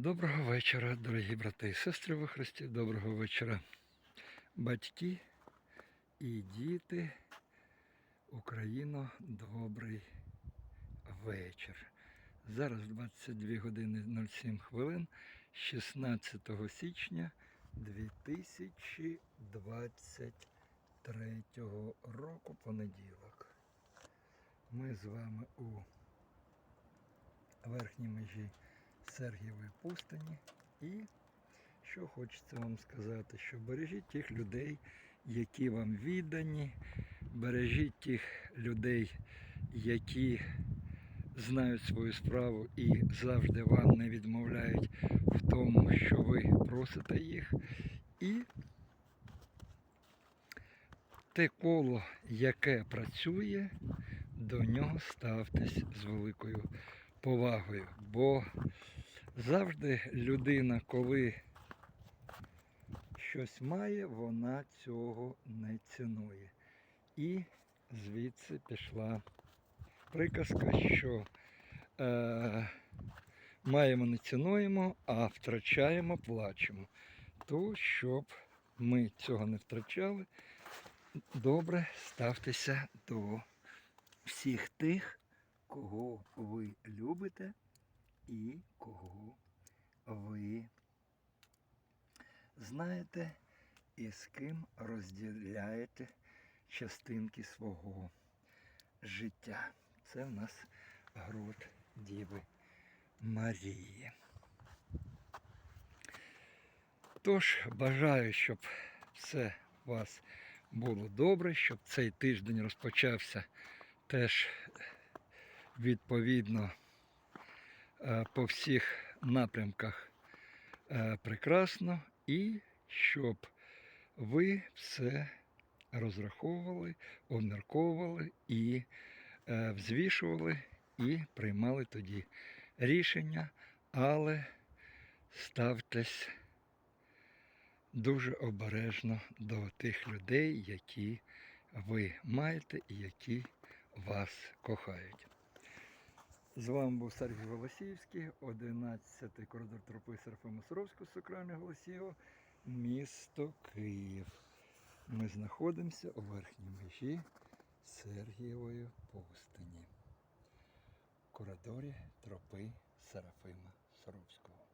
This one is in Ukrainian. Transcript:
Доброго вечора, дорогі брати і сестри во Христі. Доброго вечора, батьки і діти. Україно, добрий вечір. Зараз 22 години 07 хвилин 16 січня 2023 року понеділок. Ми з вами у верхній межі Сергієвої пустині. І що хочеться вам сказати, що бережіть тих людей, які вам віддані, бережіть тих людей, які знають свою справу і завжди вам не відмовляють в тому, що ви просите їх. І те коло, яке працює, до нього ставтесь з великою повагою. Бо завжди людина, коли щось має, вона цього не цінує. І звідси пішла приказка, що е, маємо не цінуємо, а втрачаємо, плачемо. То, щоб ми цього не втрачали, добре ставтеся до всіх тих, кого ви любите і кого ви знаєте і з ким розділяєте частинки свого життя. Це в нас груд Діви Марії. Тож бажаю, щоб все у вас було добре, щоб цей тиждень розпочався теж відповідно по всіх напрямках е, прекрасно і щоб ви все розраховували, обмірковували і е, взвішували і приймали тоді рішення, але ставтесь дуже обережно до тих людей, які ви маєте і які вас кохають. З вами був Сергій Голосіївський, 11-й коридор тропи Серафимосоровського Сокральне Голосієво, місто Київ. Ми знаходимося у верхній межі Сергієвої пустині. В коридорі тропи Серафима Суровського.